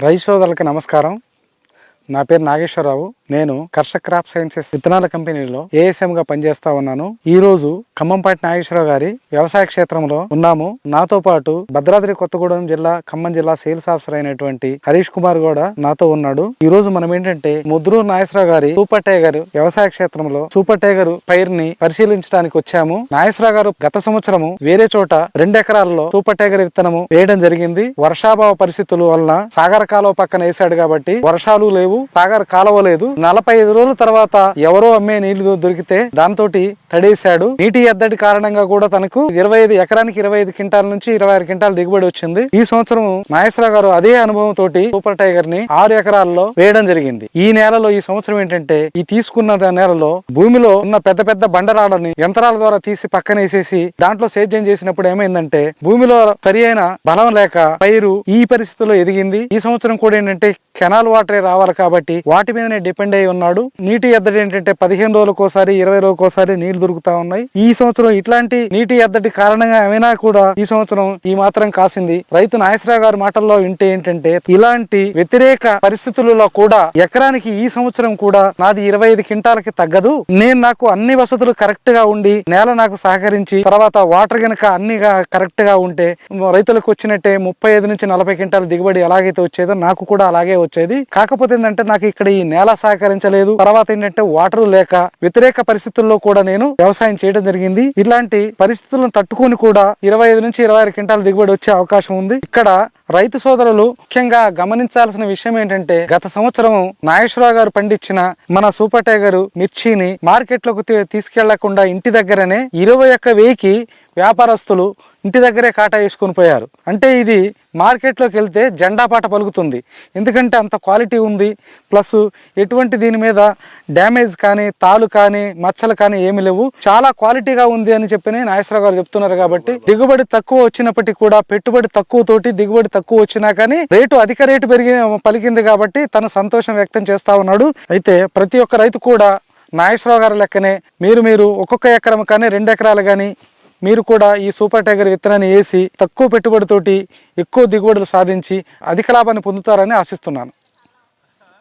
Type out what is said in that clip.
రైతు నమస్కారం. నా పేరు నాగేశ్వరరావు. నేను కర్షక్ క్రాప్ సైన్సెస్ విత్తనాల కంపెనీలో ఏఎస్ఎం గా పనిచేస్తా ఉన్నాను. ఈ రోజు ఖమ్మంపాటి నాగేశ్వరరావు గారి వ్యవసాయ క్షేత్రంలో ఉన్నాము. నాతో పాటు భద్రాద్రి కొత్తగూడెం జిల్లా ఖమ్మం జిల్లా సేల్స్ ఆఫీసర్ అయినటువంటి హరీష్ కుమార్ కూడా నాతో ఉన్నాడు. ఈ రోజు మనం ఏంటంటే ముద్రూరు నాగేశ్వరరావు గారి సూపర్ టైగర్ వ్యవసాయ క్షేత్రంలో సూపర్ టైగర్ పైరుని పరిశీలించడానికి వచ్చాము. నాగేశ్వరరావు గారు గత సంవత్సరము వేరే చోట రెండు ఎకరాల్లో సూపర్ టైగర్ విత్తనము వేయడం జరిగింది. వర్షాభావ పరిస్థితుల వలన సాగర కాలువ పక్కన వేసాడు కాబట్టి వర్షాలు లేవు. సాగర కాలవలేదు నలభై ఐదు రోజుల తర్వాత ఎవరో అమ్మే నీళ్ళు దొరికితే దాంతో తడేశాడు. నీటి ఎద్దడి కారణంగా కూడా తనకు ఇరవై ఐదు ఎకరానికి ఇరవై ఐదు క్వింటాల నుంచి ఇరవై ఆరు క్వింటాల దిగుబడి వచ్చింది. ఈ సంవత్సరం నాగేశ్వరరావు గారు అదే అనుభవం తోటి సూపర్ టైగర్ని ఆరు ఎకరాల్లో వేయడం జరిగింది. ఈ నేలలో ఈ సంవత్సరం ఏంటంటే ఈ తీసుకున్న నేలలో భూమిలో ఉన్న పెద్ద పెద్ద బండరాళ్ళని యంత్రాల ద్వారా తీసి పక్కనేసేసి దాంట్లో సేద్యం చేసినప్పుడు ఏమైందంటే భూమిలో సరి అయిన బలం లేక పైరు ఈ పరిస్థితిలో ఎదిగింది. ఈ సంవత్సరం కూడా ఏంటంటే కెనాల్ వాటరే రావాలి కాబట్టి వాటి మీదనే డిపెండ్ అయి ఉన్నాడు. నీటి ఎద్దడి ఏంటంటే పదిహేను రోజులకోసారి ఇరవై రోజులకోసారి నీళ్ళు దొరుకుతా ఉన్నాయి. ఈ సంవత్సరం ఇట్లాంటి నీటి ఎద్దడి కారణంగా ఏమైనా కూడా ఈ సంవత్సరం ఈ మాత్రం కాసింది. రైతు నాగేశ్వరరావు గారి మాటల్లో వింటే ఏంటంటే ఇలాంటి వ్యతిరేక పరిస్థితులలో కూడా ఎకరానికి ఈ సంవత్సరం కూడా నాది ఇరవై ఐదు క్వింటాలకి తగ్గదు. నేను నాకు అన్ని వసతులు కరెక్ట్గా ఉండి నేల నాకు సహకరించి తర్వాత వాటర్ గనక అన్ని కరెక్ట్గా ఉంటే రైతులకు వచ్చినట్టే ముప్పై ఐదు నుంచి నలభై క్వింటాల దిగుబడి ఎలాగైతే వచ్చేదో నాకు కూడా అలాగే వచ్చేది. కాకపోతే ఏంటంటే నాకు ఇక్కడ ఈ నేల సహకరించలేదు. తర్వాత ఏంటంటే వాటర్ లేక వ్యతిరేక పరిస్థితుల్లో కూడా నేను వ్యవసాయం చేయడం జరిగింది. ఇలాంటి పరిస్థితులను తట్టుకొని కూడా ఇరవై ఐదు నుంచి ఇరవై ఆరు క్వింటాల దిగుబడి వచ్చే అవకాశం ఉంది. ఇక్కడ రైతు సోదరులు ముఖ్యంగా గమనించాల్సిన విషయం ఏంటంటే గత సంవత్సరం నాగేశ్వరరావు గారు పండించిన మన సూపర్ టైగర్ మిర్చిని మార్కెట్లోకి తీ- తీసుకెళ్ళకుండా ఇంటి దగ్గరనే ఇరవై ఒక్క వెయ్యికి వ్యాపారస్తులు ఇంటి దగ్గరే కాటా వేసుకొని పోయారు. అంటే ఇది మార్కెట్లోకి వెళ్తే జెండా పాట పలుకుతుంది. ఎందుకంటే అంత క్వాలిటీ ఉంది. ప్లస్ ఎటువంటి దీని మీద డ్యామేజ్ కానీ తాలు కానీ మచ్చలు కానీ ఏమి లేవు. చాలా క్వాలిటీగా ఉంది అని చెప్పి నాగేశ్వరరావు గారు చెప్తున్నారు కాబట్టి దిగుబడి తక్కువ వచ్చినప్పటికీ కూడా పెట్టుబడి తక్కువ తోటి దిగుబడి తక్కువ వచ్చినా కానీ రేటు అధిక రేటు పెరిగి పలికింది కాబట్టి తను సంతోషం వ్యక్తం చేస్తా ఉన్నాడు. అయితే ప్రతి ఒక్క రైతు కూడా నాగేశ్వరరావు గారి లెక్కనే మీరు మీరు ఒక్కొక్క ఎకరం కానీ రెండు ఎకరాలు కానీ మీరు కూడా ఈ సూపర్ టైగర్ విత్తనాన్ని వేసి తక్కువ పెట్టుబడితోటి ఎక్కువ దిగుబడులు సాధించి అధిక లాభాన్ని పొందుతారని ఆశిస్తున్నాను.